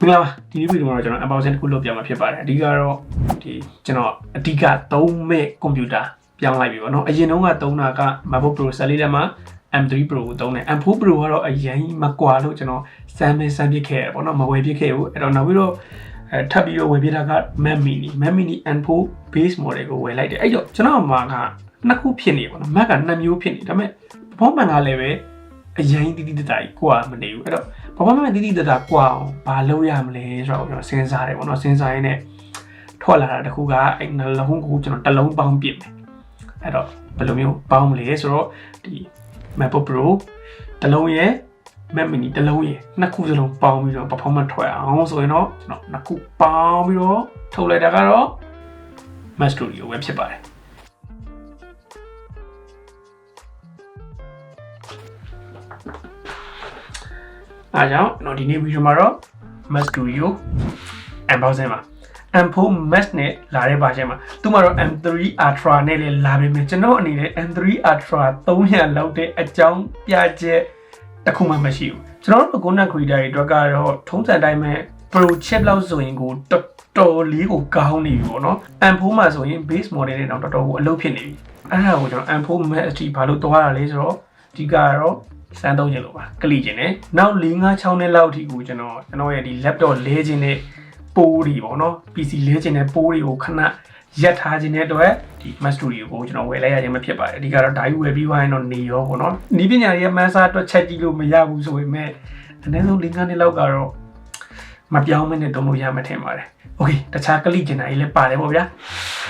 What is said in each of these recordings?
မင်္ဂလာပါဒီနေ့ဗီဒီယိုမှာတော့ကျွန်တော် unboxing တစ်ခုလုပ်ပြမှာဖြစ်ပါတယ်အဓိကတော့ဒီကျွန်တော်အဓိကသုံးမဲ့ကွန်ပျူတာပြောင်းလိုက်ပြီပေါ့နော်အရင်တုန်းကသုံးတာက MacBook Pro 14ထဲမှာ M3 Pro ကိုသုံးတယ် M4 Pro ကတော့အရင်မကွာလို့ကျွန်တော်စမ်းမစမ်းပစ်ခဲ့ရပေါ့နော်မဝယ်ပစ်ခဲ့ဘူးအဲ့တော့နောက်ပြီးတော့အဲထပ်ပြီးတော့ဝယ်ပြတာက Mac Mini Mac Mini M4 base model ကိုဝယ်လိုက်တယ်အဲ့တော့ကျွန်တော်မှာကနှစ်ခုဖြစ်နေပေါ့နော် Mac ကနှစ်မျိုးဖြစ်နေဒါပေမဲ့ performance ကလည်းပဲအရင်တိတိတတကြီးကွာမနေဘူးအဲ့တော့ ဘာမှမတိတိတတကွာအောင်ဘာလုပ်ရမလဲဆိုတော့ကျွန်တော်စဉ်းစားတယ်ပေါ့နော်စဉ်းစားရင်းနဲ့ထွက်လာတာတခုကအဲ့နှလုံးကိုကျွန်တော်တစ်လုံးပေါင်းပြစ်မယ်အဲ့တော့ဘယ်လိုမျိုးပေါင်းမလဲဆိုတော့ဒီ MacBook Pro တစ်လုံးရဲ့ Mac Mini တစ်လုံးရဲ့နှစ်ခုစလုံးပေါင်းပြီးတော့ performance ထွက်အောင်ဆိုရင်တော့ကျွန်တော်နှစ်ခုပေါင်းပြီးတော့ထုတ်လိုက်တာကတော့ Mac Studio ပဲဖြစ်ပါတယ် အားကြောင့်ကျွန်တော်ဒီနေ့ဗီဒီယိုမှာတော့ Mac Studio unboxing ပါ M4 Max နဲ့လာတဲ့ပါချက်မှာသူမှတော့ M3 Ultra နဲ့လည်းလာပေမဲ့ကျွန်တော်အနေနဲ့ M3 Ultra 300လောက်တဲ့အကြောင်းပြချက်တစ်ခုမှမရှိဘူးကျွန်တော်တို့ Content Creator တွေအတွက်ကတော့ထုံးစံတိုင်းပဲ Pro chip လောက်ဆိုရင်ကိုတော်တော်လေးကိုကောင်းနေပြီပေါ့နော် M4 မှာဆိုရင် base model နဲ့တော့တော်တော်ကိုအလုပ်ဖြစ်နေပြီအဲ့ဒါကိုကျွန်တော် M4 Max အထိဘာလို့သွားတာလဲဆိုတော့ဒီကတော့ စမ်းသုံးခြင်းလို့ပါကလိခြင်းနဲ့နောက်၄၅6နှစ်လောက်အထိကိုကျွန်တော်ကျွန်တော်ရဲ့ဒီ laptop လဲခြင်းနဲ့ပိုးတွေပေါ့နော် PC လဲခြင်းနဲ့ပိုးတွေကိုခဏရက်ထားခြင်းတဲ့အတွက်ဒီ Mac Studio ကိုကျွန်တော်ဝယ်လိုက်ရခြင်းမဖြစ်ပါဘူးအဓိကတော့ DAI ဝယ်ပြီးဝိုင်းတော့နေရောပေါ့နော်ဤပညာရဲ့မန်းစားအတွက်ချက်ကြည့်လို့မရဘူးဆိုပေမဲ့အနည်းဆုံး၄၅နှစ်လောက်ကတော့မပြောင်းမနဲ့တုံးလို့ရမှထင်ပါတယ်။ Okay တခြားကလိကျင်တာကြီးလည်းပါတယ်ပေါ့ဗျာ။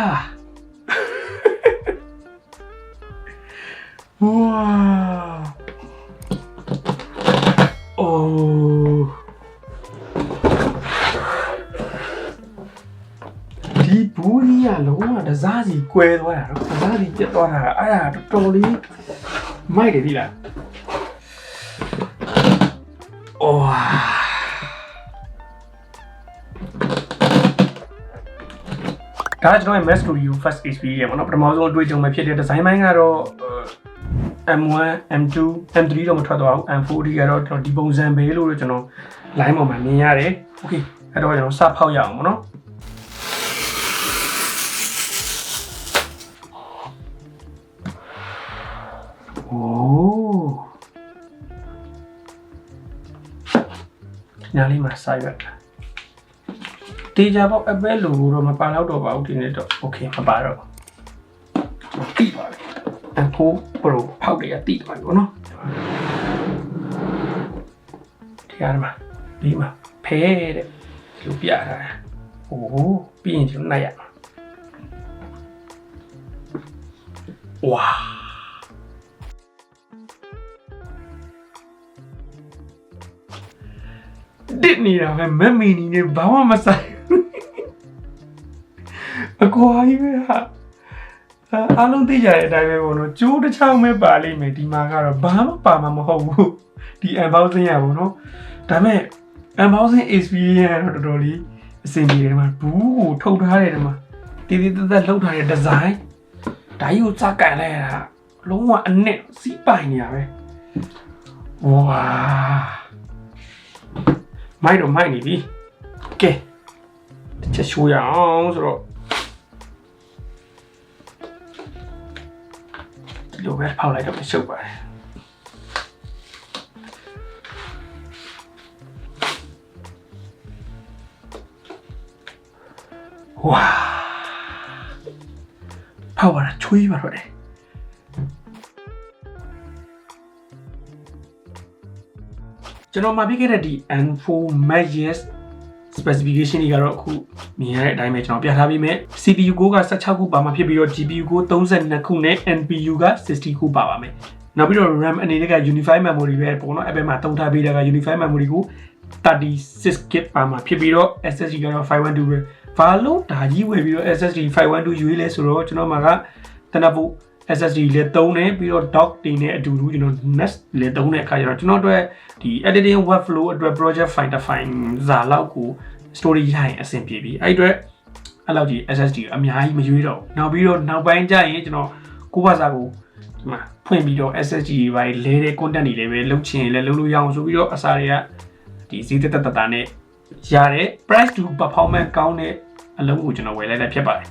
ကြီးပဲဟာဝါအိုးဒီဘူးကြီးကလုံးဝတစားစီကွဲသွားတာတော့တစားစီပြတ်သွားတာအဲ့ဒါတော်တော်လေးမို ဒီလားအိုးဒါကကျွန်တော်ရဲ့ Mac Studio First Experience ပေါ့နော်ပထမဆုံးအတွေ့အကြုံပဲဖြစ်တဲ့ design ပိုင်းကတော့ M1 M2 M3 တော့မထွက်သွားဘူး M4 ဒီကတော့ကျွန်တော်ဒီပုံစံပဲလို့တော့ကျွန်တော် line ပေါ်မှာမြင်ရတယ် okay အဲ့တော့ကျွန်တော်စဖောက်ရအောင်ပေါ့နော်โอ้ညာလေးမှာစိုက်ရက် တေချာပေါ့အပဲလိုတော့မပါတော့တော့ပါဘူးဒီနေ့တော့โอเคမပါတော့ဘူးတိပါပြီအဖိုးပရိုဖောက်တွေကတိသွားပြီဗောနော်ဒီအားမှာဒီမှာဖဲတဲ့ဒီလိုပြထားတာโอ้โหပြီးရင်ဒီလိုနိုင်ရမှာဝါတစ်နေတာပဲမက်မီနီနဲ့ဘာမှမဆိုင်ဘူးအ ကွာကြီးပဲဟာအာအားလုံးသိကြတဲ့အတိုင်းပဲပေါ့နော်ကျိုးတစ်ချောင်းပဲပါလိမ့်မယ်ဒီမှာကတော့ဘာမှပါမှာမဟုတ်ဘူးဒီ unboxing ရပေါ့နော်ဒါပေမဲ့ unboxing experience ကတော့တော်တော်လေးအဆင်ပြေတယ်ဒီမှာဘူးကိုထုတ်ထားတယ်ဒီမှာတည်တည်သက်သက်လှုပ်ထားတဲ့ design ဒါကြီးကိုစကန်လိုက်ရတာလုံးဝအနစ်စီးပိုင်နေရပဲဝါမိုက်တော့မိုက်နေပြီကဲတစ်ချက်ရှိုးရအောင်ဆိုတော့ ဒီလိုပဲဖောက်လိုက်တော့မရှုပ်ပါနဲ့ဝါဖောက်ပါတာချွေးပါတော့တယ်ကျွန်တော်မှာပြခဲ့တဲ့ဒီ N4 Max specification တွေကတော့အခုမြင်ရတဲ့အတိုင်းပဲကျွန်တော်ပြထားပေးမယ် CPU ကိုက16ခုပါမှာဖြစ်ပြီးတော့ GPU ကို32ခုနဲ့ NPU က60ခုပါပါမယ်နောက်ပြီးတော့ RAM အနေနဲ့က Unified Memory ပဲပေါ့နော်အဲ့ဘက်မှာတုံးထားပေးတာက Unified Memory ကို 36GB ပါမှာဖြစ်ပြီးတော့ SSD ကတော့512ပဲဘာလို့ဒါကြီးဝယ်ပြီးတော့ SSD 512ရွေးလဲဆိုတော့ကျွန်တော်မှာကတနဖို့ SSD လည်းသုံးတယ်ပြီးတော့ dock တင်နဲ့အတူတူကျွန်တော် NAS လည်းသုံးတဲ့အခါကျတော့ကျွန်တော်တို့ဒီ editing workflow အတွက် project finder file ဇာလောက်ကို story ရရင်အဆင်ပြေပြီအဲ့အတွက်အဲ့လောက်ကြီး SSD အများကြီးမရွေးတော့ဘူးနောက်ပြီးတော့နောက်ပိုင်းကျရင်ကျွန်တော်ကိုယ့်ဘာသာကိုဒီမှာဖွင့်ပြီးတော့ SSD တွေပဲလဲတဲ့ content တွေလည်းပဲလုပ်ချင်လည်းလုပ်လို့ရအောင်ဆိုပြီးတော့အစားတွေကဒီဈေးတက်တက်တာနဲ့ရတယ် price to performance ကောင်းတဲ့ အလုံးကိုကျွန်တော်ဝယ်လိုက်တာဖြစ်ပါတယ်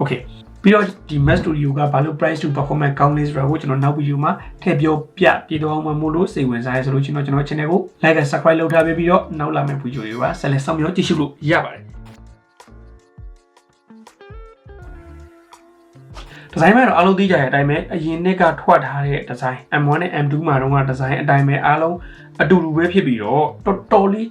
okay ပြီးတော့ဒီ Mac Studio ကဘာလို့ price to performance ကောင်းလဲဆိုတာကိုကျွန်တော်နောက်ဗီဒီယိုမှာထည့်ပြောပြပြတော့အောင်မလို့စိတ်ဝင်စားရဆိုလို့ကျွန်တော်ကျွန်တော် channel ကို like နဲ့ subscribe လုပ်ထားပေးပြီးတော့နောက်လာမယ့်ဗီဒီယိုတွေကဆက်လက်ဆောင်ပြီးတော့ကြည့်ရှုလို့ရပါတယ်ဒီဇိုင်းမှာတော့အားလုံးသိကြတဲ့အတိုင်းပဲအရင်နှစ်ကထွက်ထားတဲ့ဒီဇိုင်း M1 နဲ့ M2 မှာတော့ကဒီဇိုင်းအတိုင်းပဲအားလုံးအတူတူပဲဖြစ်ပြီးတော့တော်တော်လေး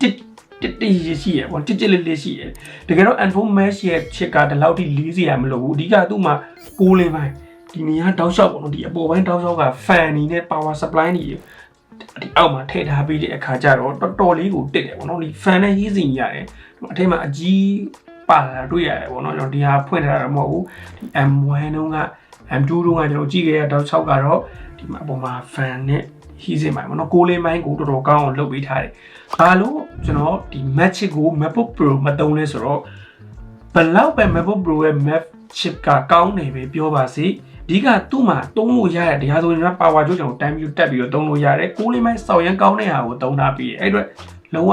တစ် တစ်တည်ရှိရပေါ့တစ်တစ်လေးလေးရှိရတကယ်တော့ N4 mesh ရဲ့ချစ်ကဒီလောက်ထိလေးစရာမလိုဘူးအဓိကသူ့မှာပိုးလေးပိုင်းဒီနေရာတောက်လျှောက်ပေါ့နော်ဒီအပေါ်ပိုင်းတောက်လျှောက်က fan နေနဲ့ power supply နေဒီအောက်မှာထည့်ထားပြီးတဲ့အခါကျတော့တော်တော်လေးကိုတစ်တယ်ပေါ့နော်ဒီ fan နဲ့ရေးစီနေရတယ်အထက်မှာအကြီးပါလာတွေ့ရတယ်ပေါ့နော်ကျွန်တော်ဒီဟာဖွင့်ထားတာမဟုတ်ဘူးဒီ M1 တုန်းက M2 တုန်းကကျွန်တော်ကြည့်ခဲ့ရတောက်လျှောက်ကတော့ဒီမှာအပေါ်မှာ fan နဲ့ဟီးစင်ပိုင်းပေါ့နော်ကိုလေးမိုင်းကိုတော်တော်ကောင်းအောင်လုပ်ပေးထားတယ်။ ဘာလို့ကျွန်တော်ဒီ Mac chip ကို MacBook Pro မသုံးလဲဆိုတော့ဘလောက်ပဲ MacBook Pro ရဲ့ Mac chip ကကောင်းနေပဲပြောပါစေ။ဒီကသူ့မှာတုံးလို့ရတဲ့တရားဆိုရင်က power ကြိုးကျွန်တော်တမ်းပြီးတက်ပြီးတော့တုံးလို့ရတယ်။ကိုလေးမိုင်းစောက်ရန်ကောင်းတဲ့ဟာကိုတုံးထားပြီးအဲ့အတွက်လုံးဝ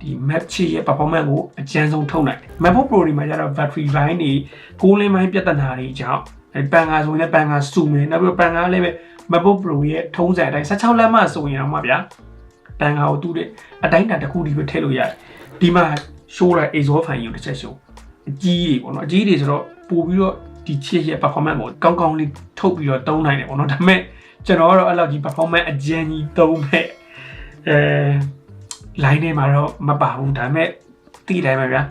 ဒီ Mac chip ရဲ့ performance ကိုအကျန်းဆုံးထုတ်နိုင်တယ်။ MacBook Pro ဒီမှာကျတော့ battery ဘိုင်းတွေကိုလေးမိုင်းပြဿနာတွေကြောင့်ပန်ကာဆိုရင်လည်းပန်ကာစုမယ်နောက်ပြီးပန်ကာလည်းပဲ MacBook Pro ရဲ့ထုံးစံအတိုင်း16လက်မှဆိုရင်တော့မှဗျာ ပန်ကာကိုတူးတဲ့အတိုင်းတာတစ်ခုဒီပဲထည့်လို့ရတယ်ဒီမှာ show လိုက် exhaust fan ကိုတစ်ချက် show အကြီးတွေပေါ့နော်အကြီးတွေဆိုတော့ပို့ပြီးတော့ဒီချစ်ရဲ့ performance ကိုကောင်းကောင်းလေးထုတ်ပြီးတော့သုံးနိုင်တယ်ပေါ့နော်ဒါပေမဲ့ကျွန်တော်ကတော့အဲ့လောက်ကြီး performance အကျဉ်းကြီးသုံးမဲ့အဲ line ထဲမှာတော့မပါဘူးဒါပေမဲ့တိတိုင်းပဲဗျာ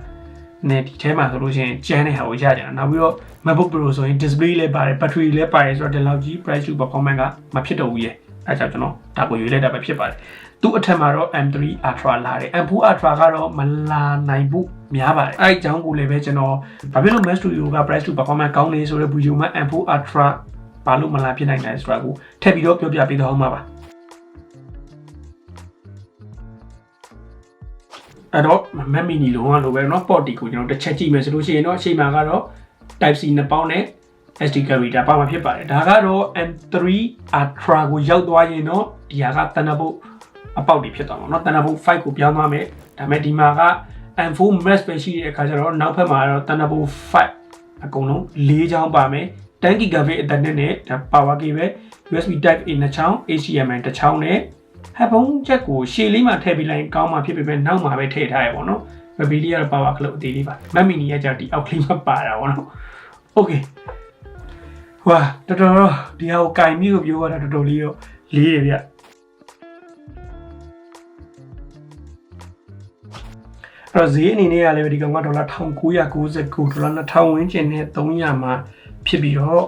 နဲ့ဒီထဲမှာဆိုလို့ရှိရင်ကျန်းတဲ့ဟာကိုရကြတယ်နောက်ပြီးတော့ MacBook Pro ဆိုရင် display လည်းပါတယ် battery လည်းပါတယ်ဆိုတော့ဒီလောက်ကြီး price to performance ကမဖြစ်တော့ဘူးရဲ့ အဲကြောင့်ကျွန်တော်ဒါကိုရွေးလိုက်တာပဲဖြစ်ပါတယ်သူ့အထက်မှာတော့ M3 Ultra လာတယ် M4 Ultra ကတော့မလာနိုင်ဘူးများပါတယ်အဲအကြောင်းကိုလည်းပဲကျွန်တော်ဘာဖြစ်လို့ Mac Studio က price to performance ကောင်းနေဆိုတဲ့ video မှာ M4 Ultra ဘာလို့မလာဖြစ်နိုင်လဲဆိုတာကိုထပ်ပြီးတော့ပြောပြပေးတော့မှာပါအဲ့တော့ Mac mini လုံးဝလိုပဲเนาะ port ဒီကိုကျွန်တော်တစ်ချက်ကြည့်မယ်ဆိုလို့ရှိရင်တော့အချိန်မှာကတော့ Type C နှစ်ပေါင်းနဲ့ SD card reader ပါမှာဖြစ်ပါတယ်ဒါကတော့ M3 Ultra ကိုရောက်သွားရင်တော့ဒီဟာက Thunderbolt အပေါက်တွေဖြစ်သွားမှာเนาะ Thunderbolt 5ကိုပြောင်းသွားမယ်ဒါပေမဲ့ဒီမှာက M4 Max ပဲရှိတဲ့အခါကျတော့နောက်ဖက်မှာတော့ Thunderbolt 5အကုန်လုံး၄ချောင်းပါမယ်10 GB Ethernet နဲ့ဒါ power cable USB Type A နှစ်ချောင်း HDMI တစ်ချောင်းနဲ့ဟက်ဖုန်းချက်ကိုရှေ့လေးမှာထည့်ပြီးလိုက်ကောင်းမှာဖြစ်ပေမဲ့နောက်မှာပဲထည့်ထားရပါတော့။ဘယ်ဘီလီကတော့ power clock အသေးလေးပါ။ Mac mini ကကြောက်ဒီအောက်ကလေးမပါတာပေါ့နော်။ Okay ဟွာတော်တော်တော့ဒီဟာကိုကင်ပြီးကိုပြောရတာတော်တော်လေးတော့လေးတယ်ဗျအဲ့တော့ဈေးအနေနဲ့ကလည်းဒီကောင်ကဒေါ်လာ1999ဒေါ်လာ2000ဝန်းကျင်နဲ့300မှာဖြစ်ပြီးတော့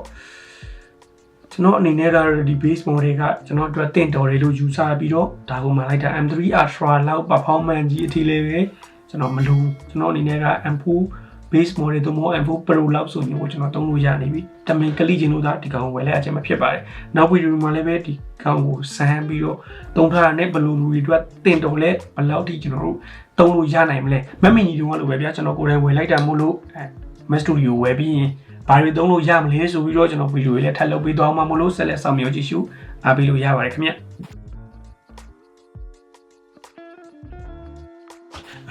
ကျွန်တော်အနေနဲ့ကတော့ဒီ base model ကကျွန်တော်အတွက်တင့်တော်တယ်လို့ယူဆပြီးတော့ဒါကိုမှလိုက်တာ M3 Ultra လောက် performance ကြီးအထိလေးပဲကျွန်တော်မလို့ကျွန်တော်အနေနဲ့က M4 base model တို့မဟုတ် M4 Pro လောက်ဆိုရင်ကိုကျွန်တော်သုံးလို့ရနေပြီတမင်ကလိချင်းလို့သာဒီကောင်ဝယ်လိုက်အချင်းမဖြစ်ပါတယ်နောက်ဗီဒီယိုမှာလည်းပဲဒီကောင်ကိုစမ်းပြီးတော့သုံးထားတာနဲ့ဘယ်လိုလူတွေအတွက်တင်တော်လဲဘယ်လောက်ထိကျွန်တော်တို့သုံးလို့ရနိုင်မလဲမမင်ကြီးတုန်းကလိုပဲဗျာကျွန်တော်ကိုယ်တိုင်ဝယ်လိုက်တာမို့လို့အဲ Mac Studio ဝယ်ပြီးရင်ဘာတွေသုံးလို့ရမလဲဆိုပြီးတော့ကျွန်တော်ဗီဒီယိုလေးထပ်လုပ်ပေးသွားမှာမို့လို့ဆက်လက်ဆောင်မြောကြည့်ရှုအားပေးလို့ရပါတယ်ခင်ဗျ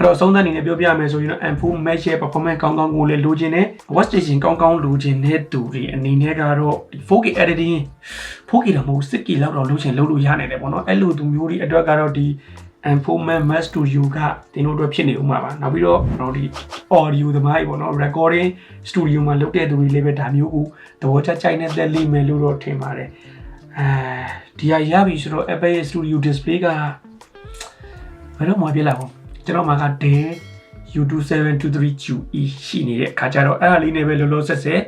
တော့အဆုံးသတ်အနေနဲ့ပြောပြမယ်ဆိုရင်တော့ M4 Max ရဲ့ performance ကောင်းကောင်းကိုလည်းလိုချင်တယ် workstation ကောင်းကောင်းလိုချင်တဲ့သူတွေအနေနဲ့ကတော့ဒီ 4K editing 4K တော့မဟုတ် 6K လောက်တော့လိုချင်လုပ်လို့ရနိုင်တယ်ပေါ့နော်အဲ့လိုသူမျိုးတွေအတွက်ကတော့ဒီ M4 Max Studio ကတင်တို့အတွက်ဖြစ်နေဦးမှာပါနောက်ပြီးတော့ကျွန်တော်ဒီ audio သမားကြီးပေါ့နော် recording studio မှာလုပ်တဲ့သူတွေလည်းပဲဒါမျိုးကိုသဘောကျကြိုက်နေတဲ့လိမ့်မယ်လို့တော့ထင်ပါတယ်အဲဒီဟာရပြီဆိုတော့ Apple ရဲ့ Studio Display ကဘယ်တော့မှပြလာဘူး ကျွန်တော်မှာက Dell U2723QE ရှိနေတဲ့အခါကျတော့အဲ့ဒါလေးနဲ့ပဲလောလောဆယ်ဆယ်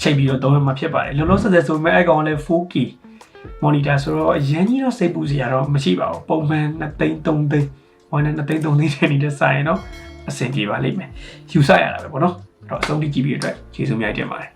ချိန်ပြီးတော့သုံးရမှာဖြစ်ပါတယ်လောလောဆယ်ဆယ်ဆိုပေမဲ့အဲ့ကောင်ကလည်း 4K monitor ဆိုတော့အရင်ကြီးတော့စိတ်ပူစရာတော့မရှိပါဘူးပုံမှန်2သိန်း3သိန်းဝိုင်းနဲ့2သိန်း3သိန်းတဲ့နေတဲ့ဆိုင်နော်အဆင်ပြေပါလိမ့်မယ်ယူဆရတာပဲပေါ့နော်အဲ့တော့အဆုံးထိကြည့်ပြီးအတွက်ကျေးဇူးများတင်ပါတယ်